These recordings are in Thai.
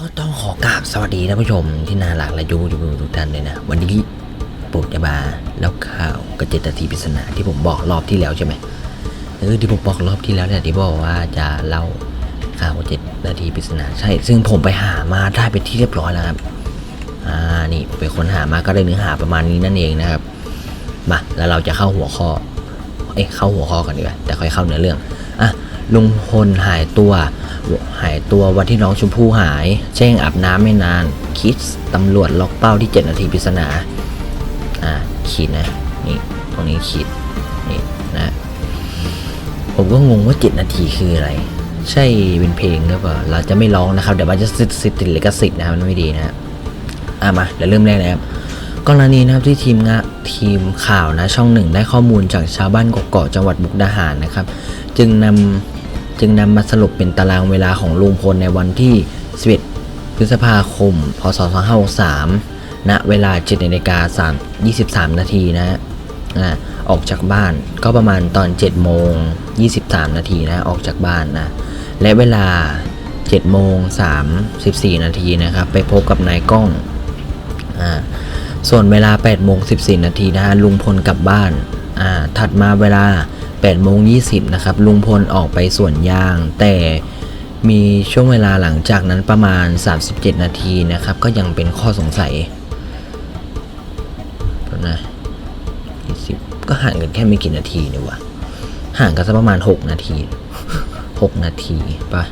ก็ต้องขอกราบสวัสดีท่านผู้ชมที่น่ารักและยูยูทุกท่านเลยนะ วันนี้ปุจบาแล้วข่าวกระเจ็ดนาทีปริศนาที่ผมบอกรอบที่แล้วใช่ไหมเออที่ผมบอกรอบที่แล้วเนี่ยที่บอกว่าจะเล่าข่าวเจ็ดนาทีปริศนาใช่ ซึ่งผมไปหามาได้เป็นที่เรียบร้อยแล้วครับอ่านี่ผมไปค้นหามาก็ได้เนื้อหาประมาณนี้นั่นเองนะครับมาแล้วเราจะเข้าหัวข้อเอ้เข้าหัวข้อกันดีกว่าแต่ค่อยเข้าเนื้อเรื่องอะ ลุงพลหายตัว หายตัววันที่น้องชมพู่หาย แจ้งอาบน้ำไม่นาน คิดตำรวจล็อกเป้าที่ 7 นาทีปริศนา อะขีดนะ นี่ตรงนี้ขีดนี่นะ ผมก็งงว่า 7 นาทีคืออะไร ใช่เป็นเพลงหรือเปล่า เราจะไม่ร้องนะครับ เดี๋ยวมันจะสิทธิ์สิทธิ์ติดลิขสิทธิ์นะครับมันไม่ดีนะฮะอะมาเดี๋ยวเริ่มแรกนะครับกรณีนะครับที่ทีมงานทีมข่าวนะช่องหนึ่งได้ข้อมูลจากชาวบ้านกกอกจังหวัดมุกดาหารนะครับ จึงนำ จึงนำมาสรุปเป็นตารางเวลาของลุงพลในวันที่ 11 พฤษภาคม พศ 2563 ณ เวลา7นาฬิกา23 นาทีนะฮะอ่าออกจากบ้านก็ประมาณตอน7โมง23 นาทีนะ ออกจากบ้านนะ และเวลา7โมง34 นาทีนะครับ ไปพบกับนายก้องอ่าส่วนเวลา8โมง14 นาทีนะฮะลุงพลกลับบ้านอ่าถัดมาเวลา 8โมง20นะครับลุงพลออกไปสวนยาง แต่มีช่วงเวลาหลังจากนั้นประมาณ 37 นาทีนะครับ ก็ยังเป็นข้อสงสัยนะ20ก็ห่างกันแค่ไม่กี่นาทีนี่หวะห่างกันสักประมาณ 6 นาที 6 นาทีป่ะ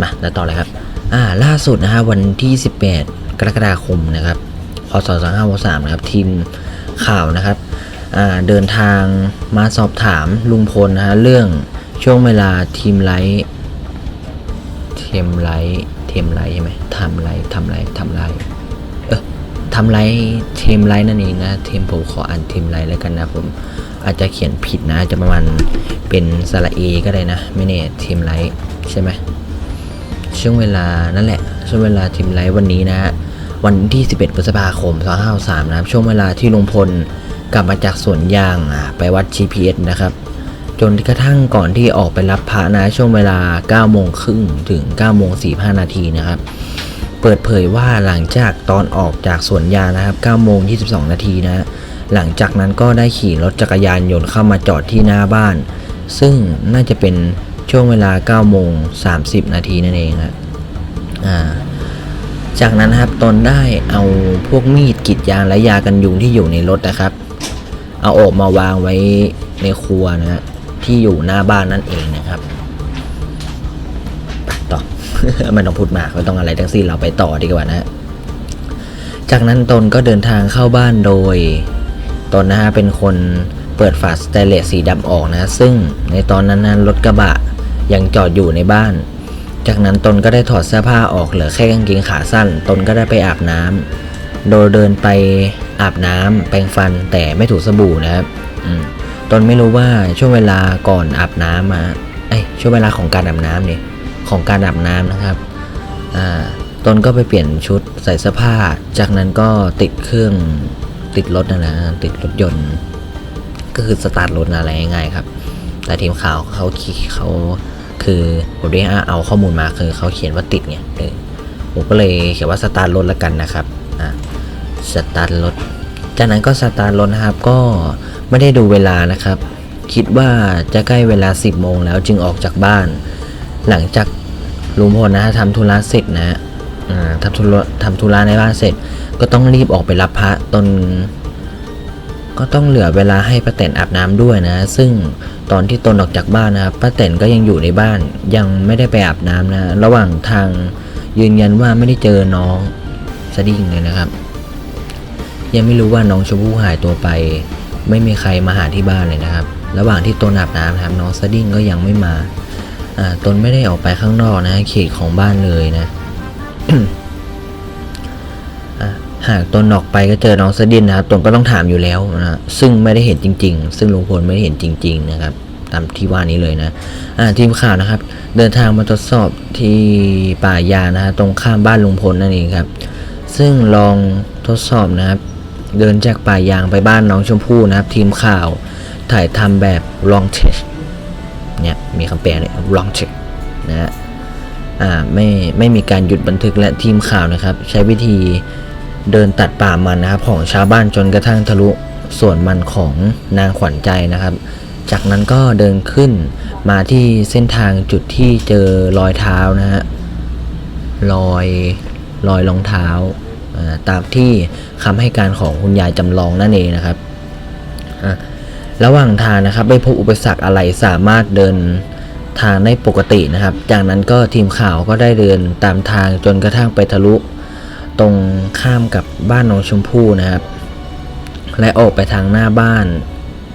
มาแล้วต่อเลยครับ อ่า ล่าสุดนะฮะวันที่ 18 กรกฎาคมนะครับพศ2563นะครับทีมข่าวนะครับ เดินทางมาสอบถามลุงพลนะฮะเรื่องช่วงเวลาทีมไลท์เทมไลท์เทมไลท์ใช่ไหมทำไลท์ทำไลท์ทำไลท์เออทำไลท์เทมไลท์นั่นเองนะเทมผมขออ่านเทมไลท์แล้วกันนะผมอาจจะเขียนผิดนะจะประมาณเป็นสระเอก็ได้นะไม่แน่เทมไลท์ใช่ไหมช่วงเวลานั่นแหละ ช่วงเวลาทีมไลฟ์วันนี้นะฮะวันที่ 11พฤษภาคม2563นะครับช่วงเวลาที่ลุงพล กลับมาจากสวนยางไปวัด GPS นะครับ จนกระทั่งก่อนที่ออกไปรับพระนะช่วงเวลา9โมงครึ่งถึง9โมง45นาทีนะครับ เปิดเผยว่าหลังจากตอนออกจากสวนยางนะครับ9โมง22 นาทีนะหลังจากนั้นก็ได้ขี่รถจักรยานยนต์เข้ามาจอดที่หน้าบ้าน ซึ่งน่าจะเป็นช่วงเวลา9โมง30 นาทีนั่นเองนะอ่าจากนั้นครับตนได้เอาพวกมีดกรีดยางและยากันยุงที่อยู่ในรถนะครับ เอาออกมาวางไว้ในครัวนะฮะที่อยู่หน้าบ้านนั่นเองนะครับต่อไม่ต้องพูดมากไม่ต้องอะไรทั้งสิ้นเราไปต่อดีกว่านะ จากนั้นตนก็เดินทางเข้าบ้านโดย ตนนะฮะเป็นคนเปิดฝาสเตเลสสีดำออกนะ ซึ่งในตอนนั้นนั้นรถกระบะยังจอดอยู่ในบ้าน จากนั้นตนก็ได้ถอดเสื้อผ้าออกเหลือแค่กางเกงขาสั้น ตนก็ได้ไปอาบน้ำ โดยเดินไปอาบน้ำแปรงฟันแต่ไม่ถูสบู่นะครับตนไม่รู้ว่าช่วงเวลาก่อนอาบน้ำมาเอ้ช่วงเวลาของการอาบน้ำเนี่ยของการอาบน้ำนะครับอ่าตนก็ไปเปลี่ยนชุดใส่เสื้อผ้า จากนั้นก็ติดเครื่องติดรถนะนะติดรถยนต์ ก็คือสตาร์ทรถอะไรง่ายๆครับ แต่ทีมข่าวเขาคิเขาคือผมได้เอาข้อมูลมาคือเขาเขียนว่าติดไงเออผมก็เลยเขียนว่าสตาร์ทรถละกันนะครับ สตาร์ทรถ จากนั้นก็สตาร์ทรถนะครับ ก็ไม่ได้ดูเวลานะครับ คิดว่าจะใกล้เวลา 10 โมงแล้วจึงออกจากบ้าน หลังจากลุงพลนะทำธุระเสร็จนะทำธุระทำธุระในบ้านเสร็จ ก็ต้องรีบออกไปรับพระตนก็ต้องเหลือเวลาให้ป้าแตนอาบน้ำด้วยนะ ซึ่งตอนที่ตนออกจากบ้านนะครับป้าแตนก็ยังอยู่ในบ้าน ยังไม่ได้ไปอาบน้ำนะ ระหว่างทางยืนยันว่าไม่ได้เจอน้อง สดิ้งเลยนะครับ ยังไม่รู้ว่าน้องชมพู่หายตัวไป ไม่มีใครมาหาที่บ้านเลยนะครับ ระหว่างที่ตนอาบน้ำนะครับน้องสดิ้งก็ยังไม่มาตนไม่ได้ออกไปข้างนอกนะเขตของบ้านเลยนะะหากตนออกไปก็เจอน้องสดินนะครับตนก็ต้องถามอยู่แล้วนะซึ่งไม่ได้เห็นจริง ๆ ซึ่งลุงพลไม่ได้เห็นจริง ๆ นะครับ ตามที่ว่านี้เลยนะทีมข่าวนะครับ เดินทางมาทดสอบที่ป่ายานะฮะตรงข้ามบ้านลุงพลนั่นเองครับ ซึ่งลองทดสอบนะครับ เดินจากป่ายางไปบ้านน้องชมพู่นะครับ ทีมข่าวถ่ายทำแบบ long check เนี่ยมีคำแปลเลย long check นะฮะอ่าไม่ไม่มีการหยุดบันทึกและทีมข่าวนะครับ ใช้วิธีเดินตัดป่ามันนะครับ ของชาวบ้านจนกระทั่งทะลุส่วนมันของนางขวัญใจนะครับ จากนั้นก็เดินขึ้นมาที่เส้นทางจุดที่เจอรอยเท้านะฮะรอย รอยรองเท้าตามที่คำให้การของคุณยายจำลองนั่นเองนะครับ ระหว่างทางนะครับไม่พบอุปสรรคอะไรสามารถเดินทางได้ปกตินะครับ จากนั้นก็ทีมข่าวก็ได้เดินตามทางจนกระทั่งไปทะลุ ตรงข้ามกับบ้านน้องชมพู่นะครับ และออกไปทางหน้าบ้าน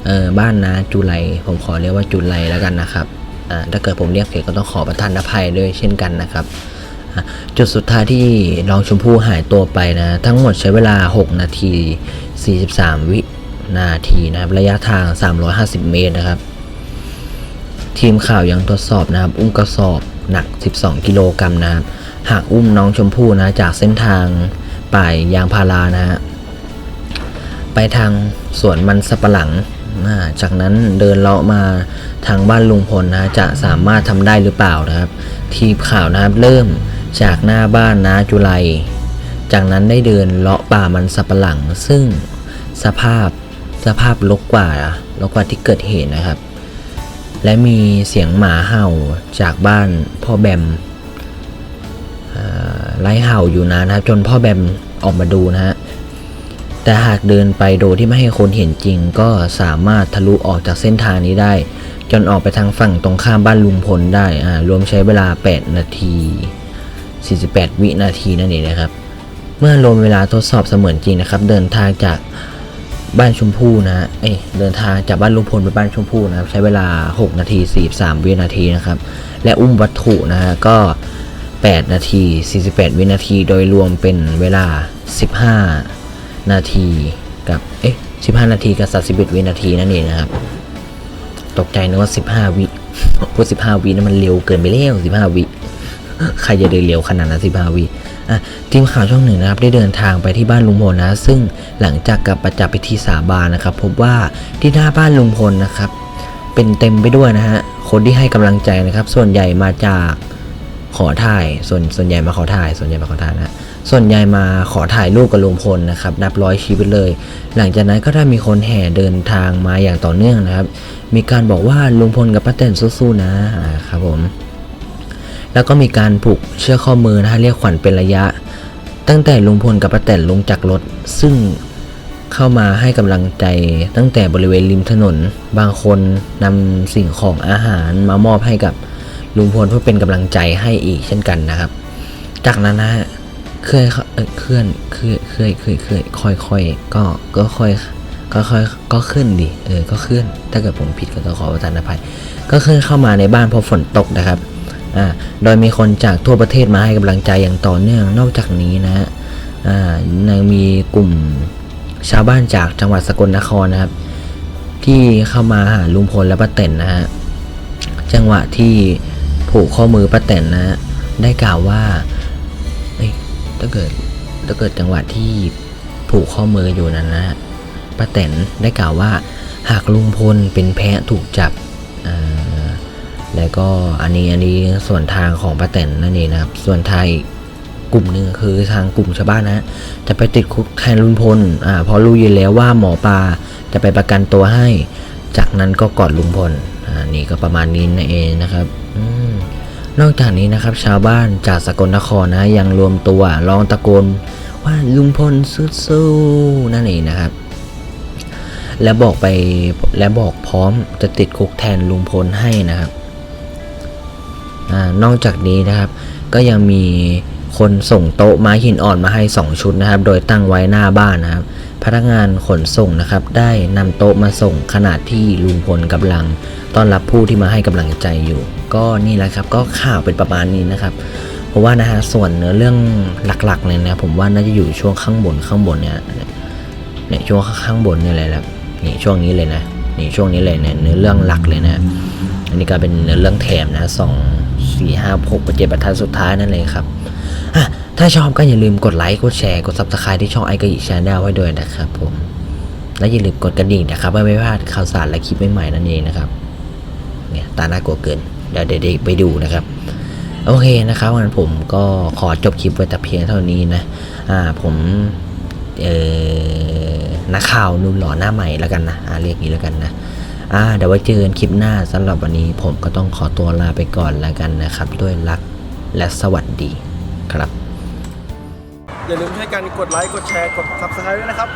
เออบ้านนาจุไลผมขอเรียกว่าจุไลแล้วกันนะครับอ่าถ้าเกิดผมเรียกผิดก็ต้องขอประทานอภัยด้วยเช่นกันนะครับ จุดสุดท้ายที่น้องชมพู่หายตัวไปนะ ทั้งหมดใช้เวลา 6 นาที 43 วินาทีนะครับ ระยะทาง 350 เมตรนะครับ ทีมข่าวยังทดสอบนะครับ อุ้มกระสอบหนัก 12 กิโลกรัมนะครับ หากอุ้มน้องชมพู่นะจากเส้นทางป่ายยางพารานะฮะไปทางสวนมันสับปะหลังอ่าจากนั้นเดินเลาะมาทางบ้านลุงพลนะจะสามารถทำได้หรือเปล่านะครับ ทีมข่าวนะครับเริ่ม จากหน้าบ้านนาจุไลจากนั้นได้เดินเลาะป่ามันสับปะหลัง ซึ่งสภาพสภาพลกกว่าลกกว่าที่เกิดเหตุนะครับ และมีเสียงหมาเห่าจากบ้านพ่อแบมไล่เห่าอยู่นานนะครับ จนพ่อแบมออกมาดูนะฮะแต่หากเดินไปโดยที่ไม่ให้คนเห็นจริง ก็สามารถทะลุออกจากเส้นทางนี้ได้ จนออกไปทางฝั่งตรงข้ามบ้านลุงพลได้รวมใช้เวลา 8 นาที 48 วินาทีนั่นเองนะครับ เมื่อรวมเวลาทดสอบเสมือนจริงนะครับ เดินทางจากบ้านชมพู่นะ เอ้ยเดินทางจากบ้านลุงพลไปบ้านชมพู่นะครับ ใช้เวลา 6 นาที 43 วินาทีนะครับ และอุ้มวัตถุนะฮะก็ 8 นาที 48 วินาที โดยรวมเป็นเวลา 15 นาทีกับ เอ๊ะ15 นาทีกับ31วินาทีนั่นเองนะครับ ตกใจนึกว่า 15 วิพูด15 วินั้นมันเร็วเกินไปแล้ว 15 วิ ใครจะเดินเร็วขนาดนั้น15วิอะทีมข่าวช่องหนึ่งนะครับได้เดินทางไปที่บ้านลุงพลนะ ซึ่งหลังจากกลับประจับพิธีสาบานนะครับ พบว่าที่หน้าบ้านลุงพลนะครับ เป็นเต็มไปด้วยนะฮะคนที่ให้กำลังใจนะครับ ส่วนใหญ่มาจากขอถ่ายส่วนส่วนใหญ่มาขอถ่าย ส่วนใหญ่มาขอถ่ายนะส่วนใหญ่มาขอถ่ายรูปกับลุงพลนะครับนับร้อยชีวิตเลย หลังจากนั้นก็ได้มีคนแห่เดินทางมาอย่างต่อเนื่องนะครับ มีการบอกว่าลุงพลกับป้าแตนสู้ๆนะครับผม แล้วก็มีการผูกเชือกข้อมือนะฮะเรียกขวัญเป็นระยะ ตั้งแต่ลุงพลกับป้าแตนลงจากรถ ซึ่งเข้ามาให้กำลังใจตั้งแต่บริเวณริมถนน บางคนนำสิ่งของอาหารมามอบให้กับลุงพลเพื่อเป็นกำลังใจให้อีกเช่นกันนะครับ จากนั้นนะฮะเคลื่อนเคลื่อนเคลื่อนเคลื่อนเคลื่อนเคลื่อนค่อยค่อยๆก็ก็ค่อยก็ค่อยก็ขึ้นดิเออก็ขึ้นถ้าเกิดผมผิดก็ต้องขอประทานอภัย ก็ขึ้นเข้ามาในบ้านเพราะฝนตกนะครับ โดยมีคนจากทั่วประเทศมาให้กำลังใจอย่างต่อเนื่องนอกจากนี้นะฮะยังมีกลุ่มชาวบ้านจากจังหวัดสกลนครนะครับ ที่เข้ามาหาลุงพลและป้าแตนนะฮะจังหวะที่ผูกข้อมือป้าแตนนะฮะได้กล่าวว่าถ้าเกิดถ้าเกิดจังหวะที่ผูกข้อมืออยู่นั้นนะฮะป้าแตนได้กล่าวว่า หากลุงพลเป็นแพะถูกจับอ่า แล้วก็อันนี้อันนี้ส่วนทางของป้าแตนนั่นเองนะครับ ส่วนทายกลุ่มหนึ่งคือทางกลุ่มชาวบ้านนะ จะไปติดคุกแทนลุงพลอ่าเพราะรู้ยู่แล้วว่าหมอปลาจะไปประกันตัวให้ จากนั้นก็กอดลุงพลอ่านี่ก็ประมาณนี้นั่นเองนะครับอนอกจากนี้นะครับ ชาวบ้านจากสกลนครนะยังรวมตัวร้องตะโกนว่าลุงพลสู้ๆนั่นเองนะครับ และบอกไปและบอกพร้อมจะติดคุกแทนลุงพลให้นะครับ อนอกจากนี้นะครับ ก็ยังมีคนส่งโต๊ะไม้หินอ่อนมาให้ 2 ชุดนะครับ โดยตั้งไว้หน้าบ้านนะครับ พนักงานขนส่งนะครับ ได้นำโต๊ะมาส่งขนาดที่ลุงพลกำลัง ต้อนรับผู้ที่มาให้กำลังใจอยู่ ก็นี่แหละครับ ก็ข่าวเป็นประมาณนี้นะครับเพราะว่านะฮะส่วนเนื้อเรื่องหลักๆเลยนะผมว่าน่าจะอยู่ช่วงข้างบนข้างบนเนี่ยเนี่ยช่วงข้างบนเนี่ยเลยแหละนี่ช่วงนี้เลยนะนี่ช่วงนี้เลยเนี่ยเนื้อเรื่องหลักเลยนะ อันนี้ก็เป็นเนื้อเรื่องแถมนะสอง สี่ห้าหกเจ็ดบรรทัดสุดท้ายนั่นเลยครับถ้าชอบก็อย่าลืมกดไลค์กดแชร์กด subscribe ที่ช่องไอก i ช Channel ไว้ด้วยนะครับผม และอย่าลืมกดกระดิ่งนะครับเพื่อไม่พลาดข่าวสารและคลิปใหม่ๆนั่นเองนะครับเนี่ยตาหน้ากลัวเกินเดี๋ยวเดี๋ยวไปดูนะครับโอเคนะครับงั้นผมก็ขอจบคลิปไว้แต่เพียงเท่านี้นะอ่าผมเอ่อนักข่าวนุ่มหล่อหน้าใหม่แล้วกันนะอ่าเรียกย่างนี้แล้วกันนะ อ่าเดี๋ยวไว้เจอกันคลิปหน้าสำหรับวันนี้ผมก็ต้องขอตัวลาไปก่อนแล้วกันนะครับ ด้วยรักและสวัสดีครับ อย่าลืมช่วยกันกดไลค์ กดแชร์ กด subscribe ด้วยนะครับ